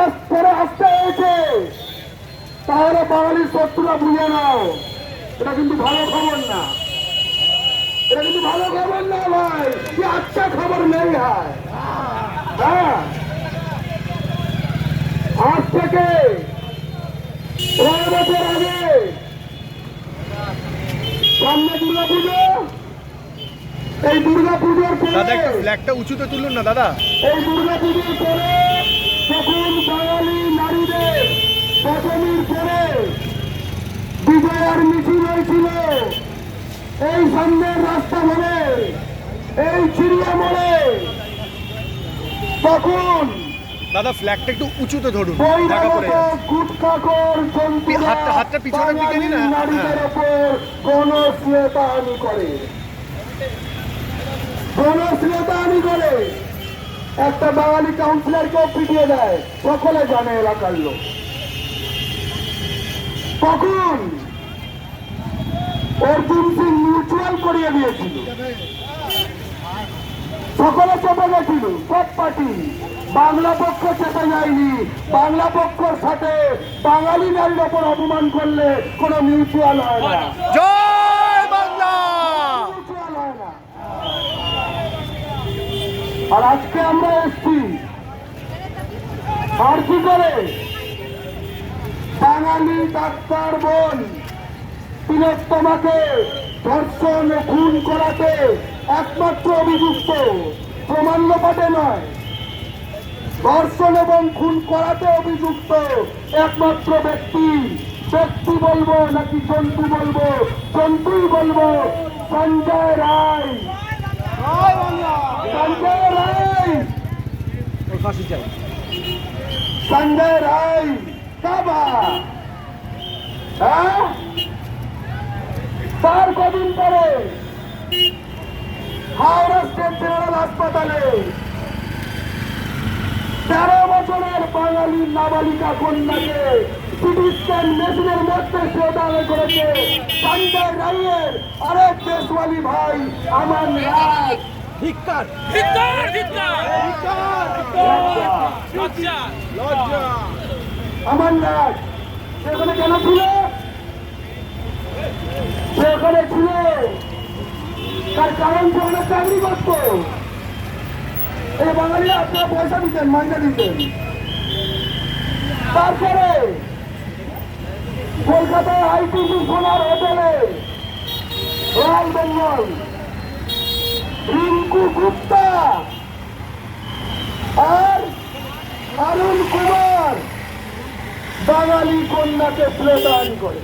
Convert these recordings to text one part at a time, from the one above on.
আস- করে আসতে হয়েছে। তাহলে বাঙালির শত্রুরা বুঝে নাও। এটা কিন্তু ভালো খবর না। এটা কিন্তু ভালো খবর না ভাই। কি আচ্ছা খবর নেই হ্যাঁ। আজ থেকে ছয় বছর আগে সামনে দুর্গা পুজো এই দুর্গা পুজোর দাদা একটু পরে ফ্ল্যাগটা উঁচুতে তুলুন না দাদা। এই দুর্গা পুজোর পরে যখন বাঙালি নারীদের দশমীর পরে বিজয়ার মিছিল হয়েছিল এই সামনের রাস্তা ধরে এই চিড়িয়া মোড়ে তখন দাদা ফ্ল্যাগটা একটু উঁচুতে ধরুন ঢাকা পড়ে হাতটা- হাতটা পিছনের দিকে নিন না। বাঙালি নারীদের হ্যাঁ। করে গণশ্লীলতাহানি করে একটা বাঙালি কাউন্সিলরকেও পিটিয়ে দেয়। সকলে জানে এলাকার লোক। তখন অর্জুন সিং মিউচুয়াল করিয়ে দিয়েছিল। সকলে চেপে গেছিল। সব পার্টি। বাংলা পক্ষ চেপে যায়নি। বাংলা পক্ষর সাথে বাঙালি নারীর ওপর অপমান করলে কোনো মিউচুয়াল হয় না জয় বাংলা মিউচুয়াল হয় না আর আজকে আমরা এসছি আর কি করে বাঙালি ডাক্তার বোন তিলোত্তমাকে ধর্ষণ খুন করাতে একমাত্র অভিযুক্ত প্রমাণ লোপাটে নয়, ধর্ষণ এবং খুন করাতে অভিযুক্ত একমাত্র ব্যক্তি ব্যক্তি বলব নাকি জন্তু বলব? জন্তুই বলব, সঞ্জয় রায়। সঞ্জয় রায় সঞ্জয় রায় কাবা। হ্যাঁ? তার কদিন পরে হাওড়া স্টেট জেনারেল হাসপাতালে তেরো বছরের বাঙালি নাবালিকা কন্যাকে সিটি স্ক্যান মেশিনের মধ্যে সে দাঁড়ে করেছে। সঞ্জয় রায়ের আরেক দেশওয়ালি ভাই ধিক্কার। ধিক্কার লজ্জা। সেখানে কেন ছিল? সেখানে ছিল। তার কারণ সেখানে চাকরি করত এই বাঙালিরা আপনারা পয়সা দিতেন মাইনা দিতেন। তারপরে কলকাতায় আইটিসি সোনার হোটেলে রয়্যাল বেঙ্গল, রিঙ্কু গুপ্তা আর অরুণ কুমার বাঙালি কন্যাকে প্রদান করে।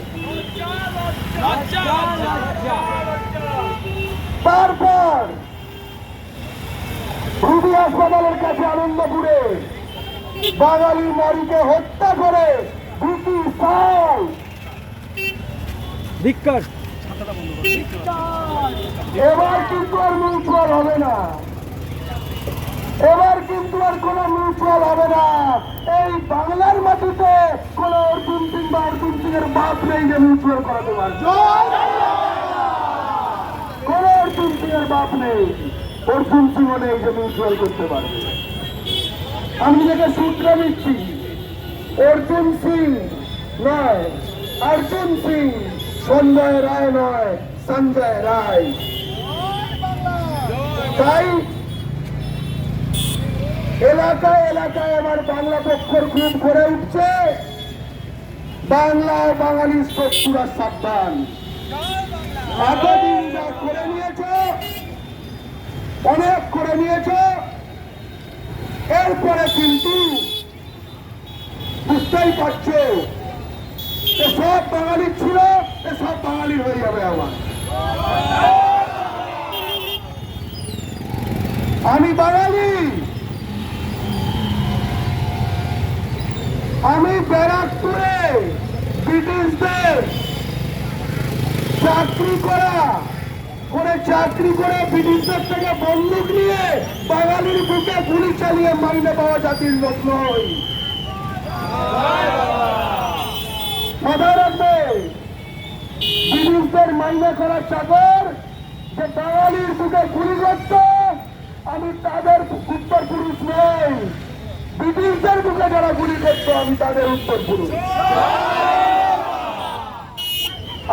তারপর রুবি হাসপাতালের কাছে আনন্দপুরে বাঙালি নারীকে হত্যা করে সাল ধিক্কার এবার কিন্তু আর মিউচুয়াল হবে না। এবার কিন্তু আর কোন মিউচুয়াল হবে না। এই বাংলার মাটিতে কোন অর্জুন সিং বা অর্জুন সিং এর বাপ নেই যে মিউচুয়াল করাতে পারবে। কোন অর্জুন সিং এর বাপ নেই। অর্জুন সিং নেই যে মিউচুয়াল করতে পারবে। আমি নিজেকে সূত্র দিচ্ছি, অর্জুন সিং নয়, অর্জুন সিং সঞ্জয় রায় নয়, সঞ্জয় রায়। তাই এলাকায় এলাকায় আমার বাংলা পক্ষর গ্রুপ করে উঠছে। বাংলা ও বাঙালির শত্রুরা সাবধান। এতদিন যা করে নিয়েছ, অনেক করে নিয়েছ, এরপরে কিন্তু বুঝতেই পারছ সব বাঙালি ছিল, এ সব বাঙালি হয়ে যাবে আমার আমি বাঙালি। আমি ব্যারাকপুরে ব্রিটিশদের চাকরি করা, করে চাকরি করে ব্রিটিশদের থেকে বন্দুক নিয়ে বাঙালির বুকে গুলি চালিয়ে মাইনে পাওয়া জাতির লোক নই। মাথায় রাখবে মাইনে করা চাকর যে বাঙালির বুকে গুলি করত আমি তাদের উত্তর পুরুষ নই। ব্রিটিশদের বুকে যারা গুলি করতো আমি তাদের উত্তর পুরুষ।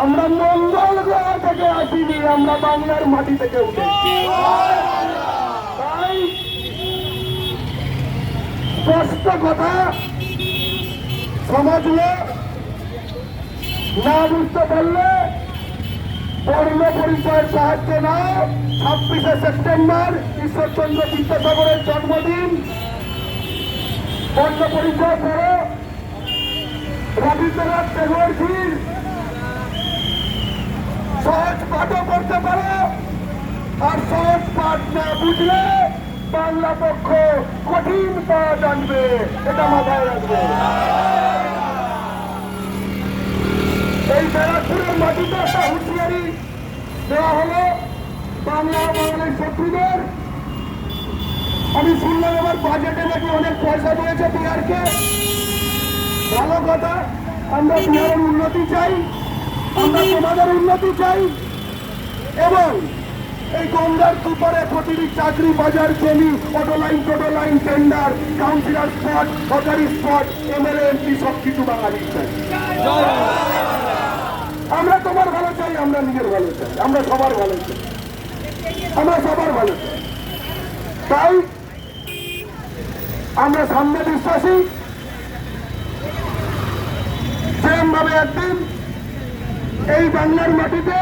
আমরা মঙ্গল গ্রহ থেকে আসিনি, আমরা বাংলার মাটি থেকে উঠেছি। তাই স্পষ্ট কথা, সমাজে না বুঝতে পারলে বর্ণ পরিচয়ের সাহায্য নাও। ছাব্বিশে সেপ্টেম্বর ঈশ্বরচন্দ্র বিদ্যাসাগরের জন্মদিন। বর্ণ পরিচয় করো। রবীন্দ্রনাথ টেগোরজির সহজ পাঠও করতে পারো। আর সহজ পাঠ না বুঝলে বাংলা পক্ষ কঠিন পাঠ আনবে। এটা মাথায় রাখবে। এই ব্যারাকপুরের মাটিতে একটা হুঁশিয়ারি দেওয়া হলো। বাংলা ও বাঙালির শত্রুদের। আমি শুনলাম আমার বাজেটে নাকি অনেক পয়সা দিয়েছে বিহারকে। ভালো কথা আমরা বিহারের উন্নতি চাই আমরা তোমাদের উন্নতি চাই। এবং এই গঙ্গার কুপারে প্রতিটি চাকরি বাজার জমি অটো লাইন টোটো লাইন টেন্ডার কাউন্সিলর স্পট সরকারি স্পট এমএলএ এমপি সব কিছু বাঙালি চাই। আমরা তোমার ভালো চাই, আমরা নিজের ভালো চাই, আমরা সবার ভালো চাই। আমরা সবার ভালো চাই। তাই আমরা সামনে বিশ্বাসী। সেরকম ভাবে একদিন এই বাংলার মাটিতে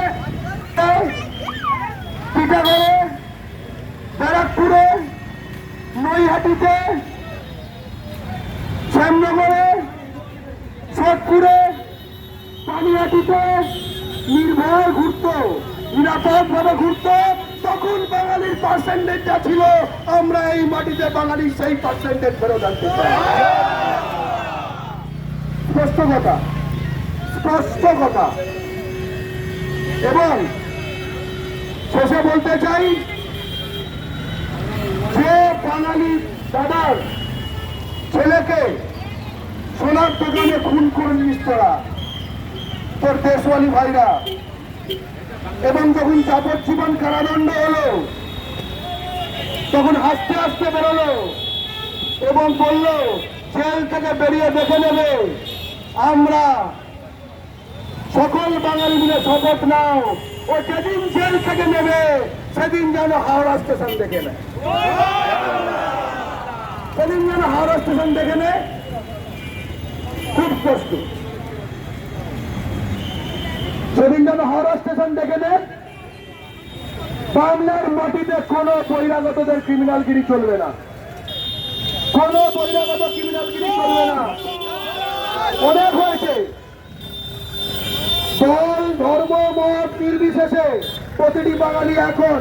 টিটাগড়ে ব্যারাকপুরে, নৈহাটিতে, শ্যামনগরে, সোদপুরে পানিহাটিতে নির্ভয় ঘুরত নিরাপদ ভাবে ঘুরত, তখন বাঙালির পার্সেন্টেজ যা ছিল, আমরা এই মাটিতে বাঙালির সেই পার্সেন্টেজ ফেরত আনতে স্পষ্ট কথা স্পষ্ট কথা। এবং শেষে বলতে চাই যে বাঙালি দাদার ছেলেকে সোনার দোকানে খুন করে নিস তোরা। তোর দেশওয়ালি ভাইরা। এবং যখন যাবজ্জীবন কারাদণ্ড হলো, তখন হাসতে হাসতে বেরোলো এবং বলল, জেল থেকে বেরিয়ে দেখে নেবে, আমরা সকল বাঙালি মিলে শপথ নাও, ও যেদিন জেল থেকে নেবে, সেদিন যেন হাওড়া স্টেশন দেখে নেয়। সেদিন যেন হাওড়া স্টেশন দেখে নেয়। খুব স্পষ্ট যেন হাওড়া স্টেশন দেখে নেয় বাংলার মাটিতে কোনো বহিরাগতদের ক্রিমিনালগিরি চলবে না। কোনো বহিরাগত ক্রিমিনালগিরি চলবে না। অনেক হয়েছে। দল, ধর্ম, মত নির্বিশেষে প্রতিটি বাঙালি এখন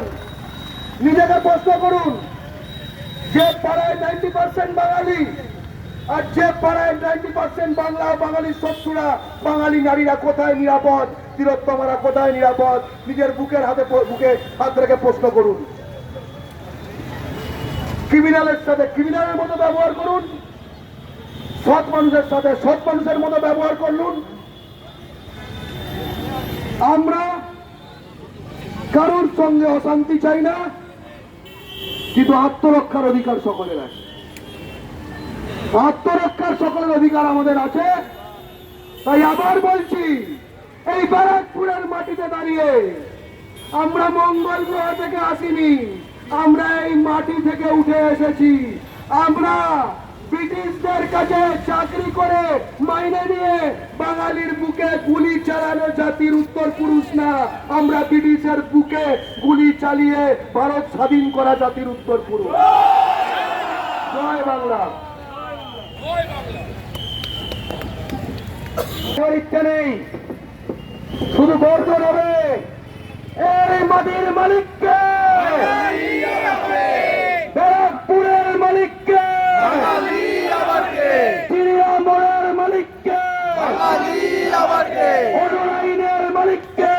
নিজেকে প্রশ্ন করুন, যে পাড়ায় নাইনটি পার্সেন্ট বাঙালি আর যে পাড়ায় নাইনটি পার্সেন্ট বাংলা বাঙালির শত্রুরা বাঙালি নারীরা কোথায় নিরাপদ? তিরোত্তমারা কোথায় নিরাপদ? নিজের বুকের হাতে বুকে হাত রেখে প্রশ্ন করুন। ক্রিমিনালের সাথে ক্রিমিনালের মতো ব্যবহার করুন। সৎ মানুষের সাথে সৎ মানুষের মতো ব্যবহার করুন আমরা কারোর সঙ্গে অশান্তি চাই না, কিন্তু আত্মরক্ষার অধিকার সকলের আছে। আত্মরক্ষার সকলের অধিকার আমাদের আছে। তাই আবার বলছি এই ব্যারাকপুরের মাটিতে দাঁড়িয়ে আমরা মঙ্গল গ্রহ থেকে আসিনি, আমরা এই মাটি থেকে উঠে এসেছি। আমরা ব্রিটিশদের কাছে চাকরি করে মাইনে নিয়ে বাঙালির বুকে গুলি চালানো জাতির উত্তর পুরুষ না, আমরা ব্রিটিশের বুকে গুলি চালিয়ে ভারত স্বাধীন করা জাতির উত্তর পুরুষ। জয় বাংলা। ইচ্ছে নেই। শুধু বর্জন হবে এই মাটির মালিককে ব্যারাকপুরের মালিককে চিড়িয়ামোড়ের মালিককে অনুলাইনের মালিককে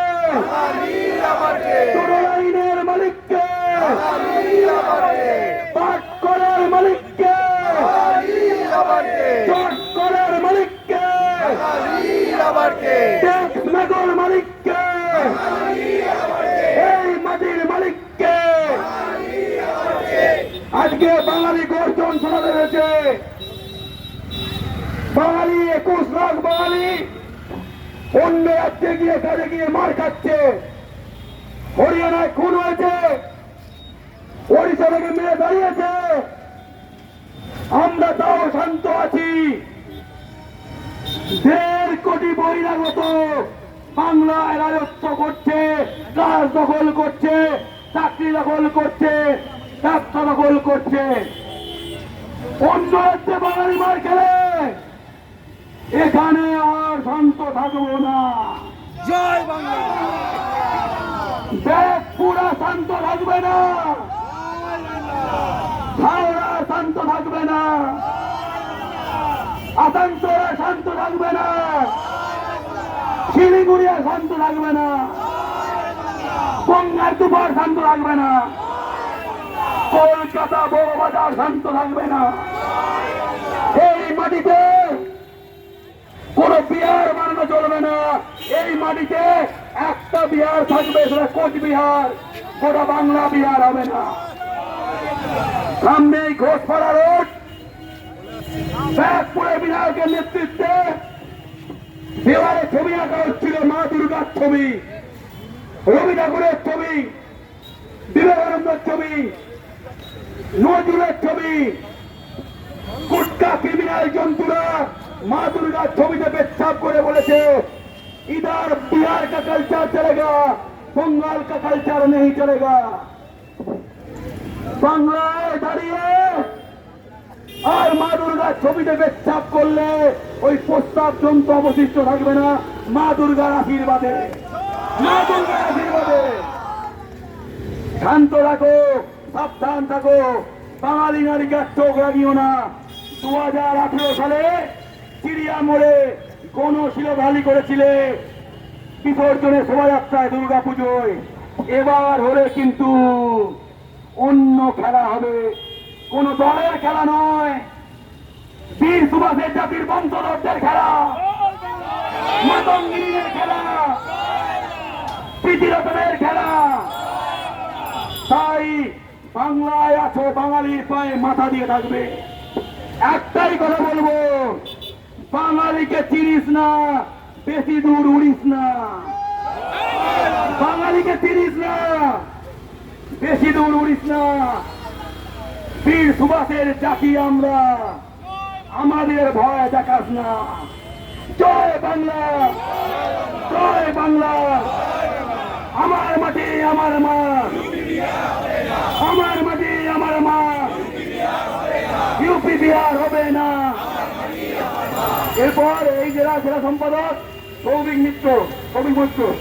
তোরলাইনের মালিককে পাটকলের মালিককে চটকলের মালিককে মেগর মালিককে। এই মাটির মালিককে। আজকে বাঙালি গর্জন শোনা হয়েছে বাঙালি একুশ লাখ বাঙালি অন্য রাজ্যে গিয়ে কাজে গিয়ে মার খাচ্ছে। হরিয়ানায় খুন হয়েছে। ওড়িশা থেকে মেরে দাঁড়িয়েছে। আমরা তাও শান্ত আছি। দেড় কোটি বহিরাগত বাংলায় রাজত্ব করছে কাজ দখল করছে চাকরি দখল করছে ব্যবসা দখল করছে। অন্য রাজ্যে বাঙালি মার খেলে এখানে আর শান্ত থাকব না। জয় বাংলা। পুরা শান্ত থাকবে না। হাওড়া শান্ত থাকবে না। আসানসোলা শান্ত থাকবে না। শিলিগুড়িয়া শান্ত থাকবে না। গঙ্গার দুবার শান্ত থাকবে না। কলকাতা বড়বাজার শান্ত থাকবে না। এই মাটিতে কোন বিহার বানানো চলবে না। এই মাটিতে একটা বিহার থাকবে, সেটা কোচবিহার। গোটা বাংলা বিহার হবে না। সামনে ঘোষপাড়া রোড। ব্যাগপুরে বিধায়কের নেতৃত্বে এবারে ছবি আঁকা হচ্ছিল মা দুর্গার ছবি। রবি ঠাকুরের ছবি, বিবেকানন্দের ছবি, নজরুলের ছবি গুটকা ক্রিমিনাল জন্তুরা মা দুর্গার ছবিতে পেচ্ছাপ করে বলেছে, ইদার বিহার কা কালচার চলেগা, বঙ্গাল কা কালচার নেই চলেগা। বাংলায় দাঁড়িয়ে আর মা দুর্গার ছবিতে পেচ্ছাপ করলে ওই প্রস্তাব জন্তু অবশিষ্ট থাকবে না। মা দুর্গার আশীর্বাদে। মা দুর্গার আশীর্বাদে। শান্ত রাখো সাবধান থাকো। বাঙালি নারীকে চোখ লাগিও না। দু হাজার আঠেরো সালে চিড়িয়া মোড়ে গণশিলধালি করেছিলে বিসর্জনের শোভাযাত্রায় দুর্গা পুজোয় এবার হলে কিন্তু অন্য খেলা হবে। কোন দলের খেলা নয়। বীর সুভাষের জাতির বংশধরদের খেলা। মাতঙ্গিনীর খেলা। প্রীতিরতনের খেলা। তাই বাংলায় আছো বাঙালির পায়ে মাথা দিয়ে থাকবে। একটাই কথা বলব, বাঙালিকে চিনিস না, বেশি দূর উড়িস না। বাঙালিকে চিনিস না, বেশি দূর উড়িস না। বীর সুভাষের জাতি আমরা। আমাদের ভয় দেখাস না। জয় বাংলা। জয় বাংলা। আমার মাটি আমার মা। আমার মাটি আমার মা। ইউপি, বিহার হবে না। এরপর এই জেলা জেলা সম্পাদক সৌভিক মিত্র, সৌভিক মৈত্র।